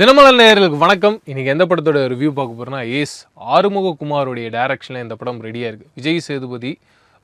தினமலர் நேயர்களுக்கு வணக்கம். இன்றைக்கி எந்த படத்தோட ரிவ்யூ பார்க்க போறோம்னா ஏஸ் ஆறுமுககுமாரோடைய டைரக்ஷனில் இந்த படம் ரெடியாக இருக்குது விஜய் சேதுபதி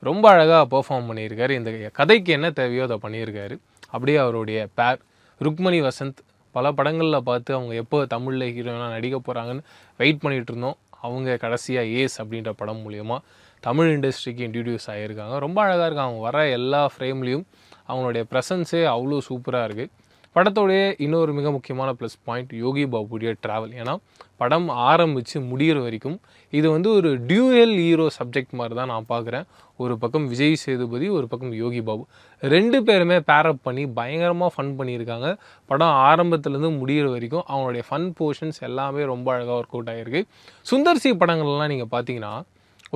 ரொம்ப அழகாக பெர்ஃபார்ம் பண்ணியிருக்காரு. இந்த கதைக்கு என்ன தேவையோ அதை பண்ணியிருக்காரு. அப்படியே அவருடைய பேர் ருக்மணி வசந்த். பல படங்களில் பார்த்து அவங்க எப்போ தமிழில் ஹீரோயினாக நடிக்க போகிறாங்கன்னு வெயிட் பண்ணிகிட்டு இருந்தோம். அவங்க கடைசியாக ஏஸ் அப்படின்ற படம் மூலியமாக தமிழ் இண்டஸ்ட்ரிக்கு இன்ட்ரடியூஸ் ஆகியிருக்காங்க ரொம்ப அழகாக இருக்கு அவங்க வர எல்லா ஃப்ரேம்லேயும் அவங்களுடைய ப்ரெசன்ஸே அவ்வளோ சூப்பராக இருக்குது படத்தோடைய இன்னொரு மிக முக்கியமான ப்ளஸ் பாயிண்ட் யோகி பாபுடைய ட்ராவல் ஏன்னா படம் ஆரம்பித்து முடிகிற வரைக்கும் இது வந்து ஒரு டியூஎல் ஹீரோ சப்ஜெக்ட் மாதிரி தான் நான் பார்க்குறேன். ஒரு பக்கம் விஜய் சேதுபதி ஒரு பக்கம் யோகி பாபு. ரெண்டு பேருமே பேரப் பண்ணி பயங்கரமாக ஃபன் பண்ணியிருக்காங்க. படம் ஆரம்பத்துலேருந்து முடிகிற வரைக்கும் அவங்களுடைய ஃபன் போர்ஷன்ஸ் எல்லாமே ரொம்ப அழகாக ஒர்க் அவுட் ஆகிருக்கு சுந்தர் சி படங்கள்லாம் நீங்கள் பார்த்தீங்கன்னா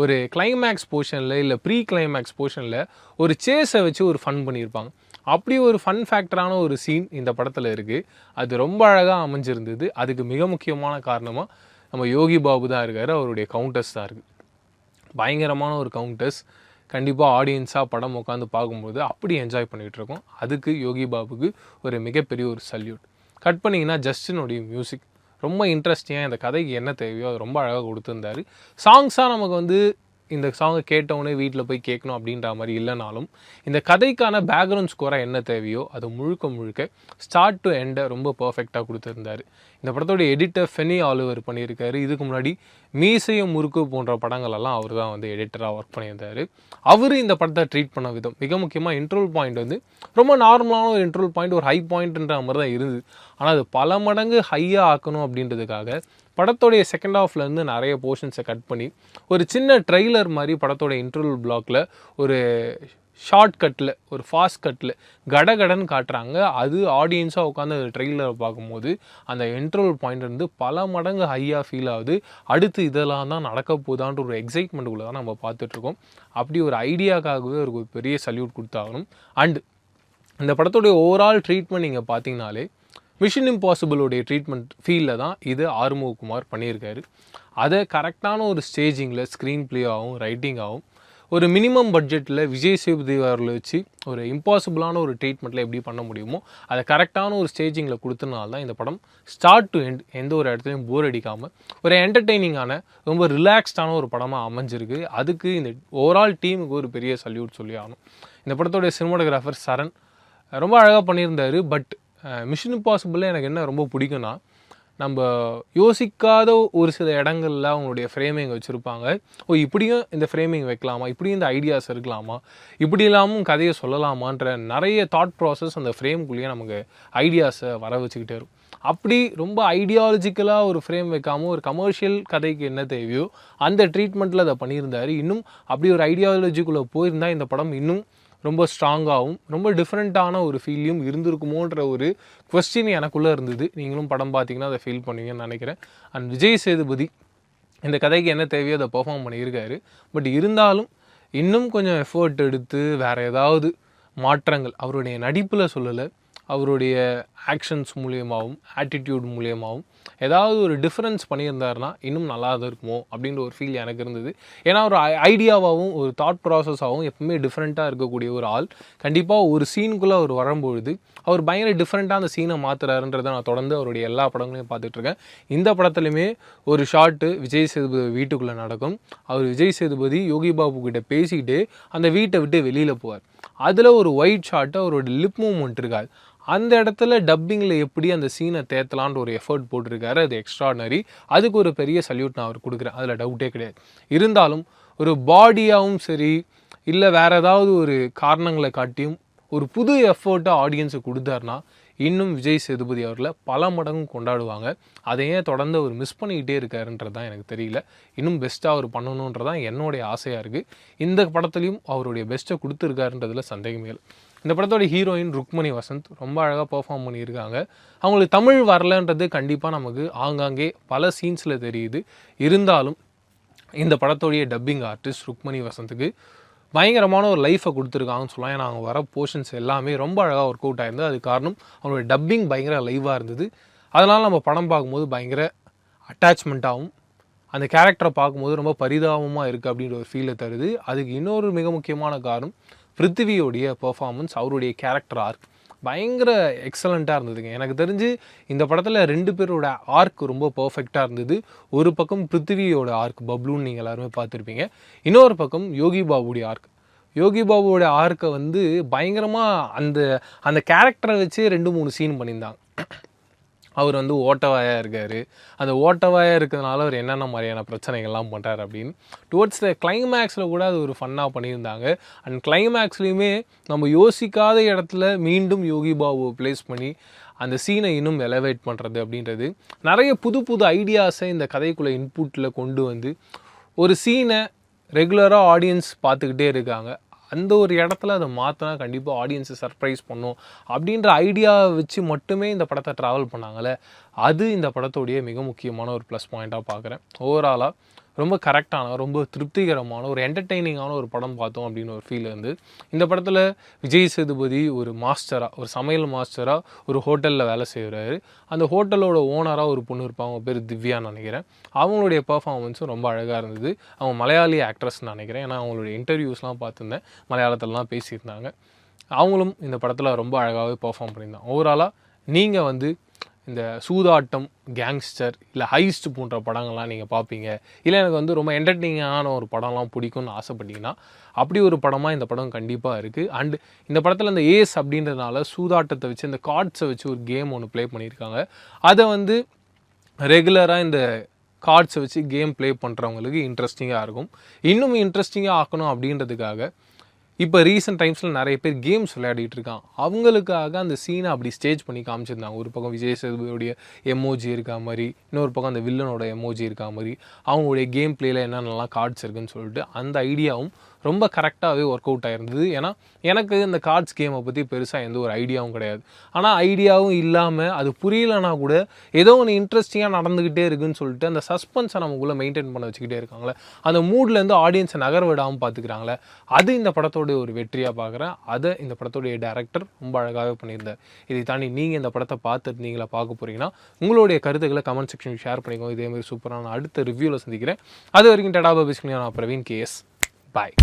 ஒரு கிளைமேக்ஸ் போர்ஷனில் இல்லை ப்ரீ கிளைமேக்ஸ் போர்ஷனில் ஒரு சேஸை வச்சு ஒரு ஃபன் பண்ணியிருப்பாங்க. அப்படி ஒரு ஃபன் ஃபேக்டரான ஒரு சீன் இந்த படத்தில் இருக்குது அது ரொம்ப அழகாக அமைஞ்சிருந்தது. அதுக்கு மிக முக்கியமான காரணமாக நம்ம யோகி பாபு தான் இருக்கார். அவருடைய கவுண்டர்ஸ் தான் இருக்குது பயங்கரமான ஒரு கவுண்டர்ஸ் கண்டிப்பாக ஆடியன்ஸாக படம் உட்காந்து பார்க்கும்போது அப்படி என்ஜாய் பண்ணிகிட்டு இருக்கோம். அதுக்கு யோகி பாபுக்கு ஒரு மிகப்பெரிய ஒரு சல்யூட் கட் பண்ணிங்கன்னா ஜஸ்டினுடைய மியூசிக் ரொம்ப இன்ட்ரெஸ்டிங்காக இந்த கதைக்கு என்ன தேவையோ அது ரொம்ப அழகாக கொடுத்துருந்தாரு. சாங்ஸாக நமக்கு வந்து இந்த சாங்கை கேட்டவுடனே வீட்டில் போய் கேட்கணும் அப்படின்ற மாதிரி இல்லைனாலும் இந்த கதைக்கான பேக்ரவுண்ட் ஸ்கோராக என்ன தேவையோ அது முழுக்க முழுக்க ஸ்டார்ட் டு எண்டை ரொம்ப பர்ஃபெக்டாக கொடுத்துருந்தாரு. இந்த படத்தோட எடிட்டர் ஃபெனி ஆலிவர் பண்ணியிருக்காரு. இதுக்கு முன்னாடி மீசையும் முறுக்கு போன்ற படங்களெல்லாம் அவர் தான் வந்து எடிட்டராக ஒர்க் பண்ணியிருந்தார். அவர் இந்த படத்தை ட்ரீட் பண்ண விதம். மிக முக்கியமாக இன்ட்ரோல் பாயிண்ட் வந்து ரொம்ப நார்மலான ஒரு இன்ட்ரோல் பாயிண்ட் ஒரு ஹை பாயிண்ட்ன்ற மாதிரி தான் இருந்தது. ஆனால் அது பல மடங்கு ஹையாக ஆக்கணும் அப்படின்றதுக்காக படத்தோடைய செகண்ட் ஹாஃப்லேருந்து நிறைய போர்ஷன்ஸை கட் பண்ணி ஒரு சின்ன ட்ரெய்லர் மாதிரி படத்தோட இன்டர்வல் பிளாக்ல ஒரு ஷார்ட் கட்டில் ஒரு ஃபாஸ்ட் கட்டில் கடகடன்னு காட்டுறாங்க. அது ஆடியன்ஸாக உட்காந்து அந்த ட்ரெய்லரை பார்க்கும்போது அந்த இன்டர்வல் பாயிண்ட் இருந்து பல மடங்கு ஹையாக ஃபீல் ஆகுது. அடுத்து இதெல்லாம் தான் நடக்க போதான்ற ஒரு எக்ஸைட்மெண்ட்டுக்குள்ளே தான் நம்ம பார்த்துட்ருக்கோம். அப்படி ஒரு ஐடியாக்காகவே ஒரு பெரிய சல்யூட் கொடுத்தாகணும். அண்ட் இந்த படத்துடைய ஓவரால் ட்ரீட்மெண்ட் நீங்கள் பார்த்தீங்கனாலே மிஷின் இம்பாசிபிளுடைய ட்ரீட்மெண்ட் ஃபீல்டில் தான் இது ஆறுமுககுமார் பண்ணியிருக்காரு. அதை கரெக்டான ஒரு ஸ்டேஜிங்கில் ஸ்க்ரீன் ப்ளேயாகவும் ரைட்டிங்காகவும் ஒரு மினிமம் பட்ஜெட்டில் விஜய் சேதுபதி அவர்களை வச்சு ஒரு இம்பாசிபிளான ஒரு ட்ரீட்மெண்ட்டில் எப்படி பண்ண முடியுமோ அதை கரெக்டான ஒரு ஸ்டேஜிங்கில் கொடுத்தனால தான் இந்த படம் ஸ்டார்ட் டு எண்ட் எந்த ஒரு இடத்துலையும் போர் அடிக்காமல் ஒரு என்டர்டெய்னிங்கான ரொம்ப ரிலாக்ஸ்டான ஒரு படமாக அமைஞ்சிருக்கு. அதுக்கு இந்த ஓவரால் டீமுக்கு ஒரு பெரிய சல்யூட் சொல்லி ஆகணும். இந்த படத்தோடைய சினிமாட்டோகிராஃபர் சரண் ரொம்ப அழகாக பண்ணியிருந்தார் பட் மிஷின் இம்பாசிபிளில் எனக்கு என்ன ரொம்ப பிடிக்கும்னா நம்ம யோசிக்காத ஒரு சில இடங்கள்ல அவங்களுடைய ஃப்ரேமிங் வச்சுருப்பாங்க. ஓ இப்படியும் இந்த ஃப்ரேமிங் வைக்கலாமா? இப்படியும் இந்த ஐடியாஸ் இருக்கலாமா? இப்படி இல்லாமல் கதையை சொல்லலாமான்ற நிறைய தாட் ப்ராசஸ் அந்த ஃப்ரேம்குள்ளேயே நமக்கு ஐடியாஸை வர வச்சுக்கிட்டே இருக்கும். அப்படி ரொம்ப ஐடியாலஜிக்கலாக ஒரு ஃப்ரேம் வைக்காமல் ஒரு கமர்ஷியல் கதைக்கு என்ன தேவையோ அந்த ட்ரீட்மெண்ட்டில் அதை பண்ணியிருந்தார். இன்னும் அப்படி ஒரு ஐடியாலஜிக்குள்ளே போயிருந்தால் இந்த படம் இன்னும் ரொம்ப ஸ்ட்ராங்காகவும் ரொம்ப டிஃப்ரெண்ட்டான ஒரு ஃபீலையும் இருந்திருக்குமோன்ற ஒரு கொஸ்டின் எனக்குள்ளே இருந்தது. நீங்களும் படம் பார்த்தீங்கன்னா அதை ஃபீல் பண்ணுவீங்கன்னு நினைக்கிறேன். அண்ட் விஜய் சேதுபதி இந்த கதைக்கு என்ன தேவையோ அதை பெர்ஃபார்ம் பண்ணியிருக்காரு. பட் இருந்தாலும் இன்னும் கொஞ்சம் எஃபர்ட் எடுத்து வேறு ஏதாவது மாற்றங்கள் அவருடைய நடிப்பில் சொல்லலை. அவருடைய ஆக்ஷன்ஸ் மூலியமாகவும் ஆட்டிடியூட் மூலியமாகவும் ஏதாவது ஒரு டிஃப்ரென்ஸ் பண்ணியிருந்தாருன்னா இன்னும் நல்லா தான் இருக்குமோ அப்படின்ற ஒரு ஃபீல் எனக்கு இருந்தது. ஏன்னா ஒரு ஐடியாவாகவும் ஒரு தாட் ப்ராசஸாகவும் எப்பவுமே டிஃப்ரெண்ட்டாக இருக்கக்கூடிய ஒரு ஆள். கண்டிப்பாக ஒரு சீனுக்குள்ளே அவர் வரும்பொழுது அவர் பயங்கர டிஃப்ரெண்ட்டாக அந்த சீனை மாற்றுறாருன்றதை நான் தொடர்ந்து அவருடைய எல்லா படங்களையும் பார்த்துட்ருக்கேன் இந்த படத்துலையுமே ஒரு ஷார்ட்டு விஜய் சேதுபதி வீட்டுக்குள்ளே நடக்கும். அவர் விஜய் சேதுபதி யோகி பாபு கிட்ட பேசிக்கிட்டு அந்த வீட்டை விட்டு வெளியில் போவார். அதில் ஒரு ஒயிட் ஷார்ட்டு அவரோட லிப் மூமெண்ட் இருக்காது. அந்த இடத்துல டப்பிங்கில் எப்படி அந்த சீனை தேத்தலான்ற ஒரு எஃபர்ட் போட்டிருக்காரு அது எக்ஸ்ட்ராடனரி அதுக்கு ஒரு பெரிய சல்யூட் நான் அவர் கொடுக்குறேன். அதில் டவுட்டே கிடையாது. இருந்தாலும் ஒரு பாடியாகவும் சரி இல்லை வேறு ஏதாவது ஒரு காரணங்களை காட்டியும் ஒரு புது எஃபர்ட்டை ஆடியன்ஸுக்கு கொடுத்தாருனா இன்னும் விஜய் சேதுபதி அவர்களை பல மடங்கு கொண்டாடுவாங்க. அதை ஏன் தொடர்ந்து அவர் மிஸ் பண்ணிக்கிட்டே இருக்காருன்றது தான் எனக்கு தெரியல. இன்னும் பெஸ்ட்டாக அவர் பண்ணணுன்றதான் என்னுடைய ஆசையாக இருக்குது இந்த படத்துலையும் அவருடைய பெஸ்ட்டை கொடுத்துருக்காருன்றதுல சந்தேகமே இல்லை. இந்த படத்தோட ஹீரோயின் ருக்மணி வசந்த் ரொம்ப அழகாக பர்ஃபார்ம் பண்ணியிருக்காங்க. அவங்களுக்கு தமிழ் வரலன்றது கண்டிப்பாக நமக்கு ஆங்காங்கே பல சீன்ஸில் தெரியுது. இருந்தாலும் இந்த படத்தோடைய டப்பிங் ஆர்டிஸ்ட் ருக்மணி வசந்துக்கு பயங்கரமான ஒரு லைஃப்பை கொடுத்துருக்காங்கன்னு சொல்லலாம். ஏன்னா அவங்க வர போர்ஷன்ஸ் எல்லாமே ரொம்ப அழகாக ஒர்க் அவுட் ஆயிருந்தது. அது காரணம் அவங்களோட டப்பிங் பயங்கர லைவாக இருந்தது. அதனால் நம்ம படம் பார்க்கும்போது பயங்கர அட்டாச்மெண்ட்டாகவும் அந்த கேரக்டரை பார்க்கும்போது ரொம்ப பரிதாபமாக இருக்குது அப்படின்ற ஒரு ஃபீலை தருது. அதுக்கு இன்னொரு மிக முக்கியமான காரணம் பிருத்திவியோடைய பெர்ஃபார்மன்ஸ் அவருடைய கேரக்டர் ஆர்க் பயங்கர எக்ஸலண்ட்டாக இருந்ததுங்க. எனக்கு தெரிஞ்சு இந்த படத்தில் ரெண்டு பேரோட ஆர்க் ரொம்ப பர்ஃபெக்டாக இருந்தது. ஒரு பக்கம் பிருத்திவியோட ஆர்க் பப்ளூன்னு நீங்கள் எல்லாருமே பார்த்துருப்பீங்க. இன்னொரு பக்கம் யோகி பாபுடைய ஆர்க் யோகி பாபுவோட ஆர்க்கை வந்து பயங்கரமாக அந்த அந்த கேரக்டரை வச்சு ரெண்டு மூணு சீன் பண்ணியிருந்தாங்க. அவர் வந்து ஓட்டவாயாக இருக்கார். அந்த ஓட்டவாயாக இருக்கிறதுனால அவர் என்னென்ன மாதிரியான பிரச்சனைகள்லாம் பண்ணுறாரு அப்படின்னு டுவர்ட்ஸ் த கிளைமேக்ஸில் கூட அது ஒரு ஃபன்னாக பண்ணியிருந்தாங்க. அண்ட் கிளைமேக்ஸ்லேயுமே நம்ம யோசிக்காத இடத்துல மீண்டும் யோகி பாபுவை ப்ளேஸ் பண்ணி அந்த சீனை இன்னும் எலவேட் பண்ணுறது அப்படின்றது. நிறைய புது புது ஐடியாஸை இந்த கதைக்குள்ளே இன்புட்டில் கொண்டு வந்து ஒரு சீனை ரெகுலராக ஆடியன்ஸ் பார்த்துக்கிட்டே இருக்காங்க. அந்த ஒரு இடத்துல அதை மாற்றினா கண்டிப்பாக ஆடியன்ஸை சர்ப்ரைஸ் பண்ணும் அப்படின்ற ஐடியாவை வச்சு மட்டுமே இந்த படத்தை ட்ராவல் பண்ணாங்கல்ல அது இந்த படத்தோடைய மிக முக்கியமான ஒரு ப்ளஸ் பாயிண்ட்டாக பார்க்குறேன். ஓவராலாக ரொம்ப கரெக்டான ரொம்ப திருப்திகரமான ஒரு என்டர்டெய்னிங்கான ஒரு படம் பார்த்தோம் அப்படின்னு ஒரு ஃபீல் வந்து. இந்த படத்தில் விஜய் சேதுபதி ஒரு மாஸ்டராக ஒரு சமையல் மாஸ்டராக ஒரு ஹோட்டலில் வேலை செய்கிறாரு அந்த ஹோட்டலோட ஓனராக ஒரு பொண்ணு இருப்பாங்க அவங்க பேர் திவ்யான்னு நினைக்கிறேன். அவங்களுடைய பர்ஃபார்மன்ஸும் ரொம்ப அழகாக இருந்தது. அவங்க மலையாளி ஆக்ட்ரஸ்ன்னு நினைக்கிறேன். ஏன்னா அவங்களுடைய இன்டர்வியூஸ்லாம் பார்த்துருந்தேன். மலையாளத்திலலாம் பேசியிருந்தாங்க. அவங்களும் இந்த படத்தில் ரொம்ப அழகாகவே பர்ஃபார்ம் பண்ணியிருந்தாங்க. ஓவராலாக நீங்கள் வந்து இந்த சூதாட்டம் கேங்ஸ்டர் இல்லை ஹைஸ்ட் போன்ற படங்கள்லாம் நீங்கள் பார்ப்பீங்க இல்லை எனக்கு வந்து ரொம்ப என்டர்டெய்னிங்கான ஒரு படம்லாம் பிடிக்கும்னு ஆசைப்பட்டீங்கன்னா அப்படி ஒரு படமாக இந்த படம் கண்டிப்பாக இருக்குது அண்டு இந்த படத்தில் இந்த ஏஸ் அப்படின்றதுனால சூதாட்டத்தை வச்சு இந்த கார்ட்ஸை வச்சு ஒரு கேம் ஒன்று ப்ளே பண்ணியிருக்காங்க. அதை வந்து ரெகுலராக இந்த கார்ட்ஸை வச்சு கேம் ப்ளே பண்ணுறவங்களுக்கு இன்ட்ரெஸ்டிங்காக இருக்கும். இன்னும் இன்ட்ரெஸ்டிங்காக ஆக்கணும் அப்படின்றதுக்காக இப்போ ரீசெண்ட் டைம்ஸில் நிறைய பேர் கேம்ஸ் விளையாடிட்டு இருக்கான் அவங்களுக்காக அந்த சீனை அப்படி ஸ்டேஜ் பண்ணி காமிச்சிருந்தாங்க. ஒரு பக்கம் விஜய் சேதுபதியோடைய எமோஜி இருக்கா மாதிரி இன்னொரு பக்கம் அந்த வில்லனோட எமோஜி இருக்கா மாதிரி அவங்களுடைய கேம் பிளேயில் என்னென்னலாம் கார்ட்ஸ் இருக்குன்னு சொல்லிட்டு அந்த ஐடியாவும் ரொம்ப கரெக்டாகவே ஒர்க் அவுட் ஆயிருந்தது. ஏன்னா எனக்கு இந்த கார்ட்ஸ் கேமை பற்றி பெருசாக எந்த ஒரு ஐடியாவும் கிடையாது. ஆனால் ஐடியாவும் இல்லாமல் அது புரியலனா கூட ஏதோ ஒன்று இன்ட்ரெஸ்டிங்காக நடந்துக்கிட்டே இருக்குன்னு சொல்லிட்டு அந்த சஸ்பென்ஸை நமக்குள்ளே மெயின்டைன் பண்ண வச்சுக்கிட்டே இருக்காங்களே அந்த மூட்லேருந்து ஆடியன்ஸை நகர விடாமல் பார்த்துக்கிறாங்களே அது இந்த படத்தோடைய ஒரு வெற்றியாக பார்க்குறேன் அதை இந்த படத்தோடைய டேரக்டர் ரொம்ப அழகாகவே பண்ணியிருந்தார். இதை தாண்டி நீங்கள் இந்த படத்தை பார்த்துருந்தீங்களா பார்க்க போகிறீங்கன்னா உங்களுடைய கருத்துக்களை கமெண்ட் செக்ஷன் ஷேர் பண்ணிக்கோங்க. இதே மாதிரி சூப்பரான அடுத்த ரிவ்யூவில் சந்திக்கிறேன். அது வரைக்கும் டடாபா பேசிக்கலாம் நான் பிரவீன் கேஎஸ் பாய்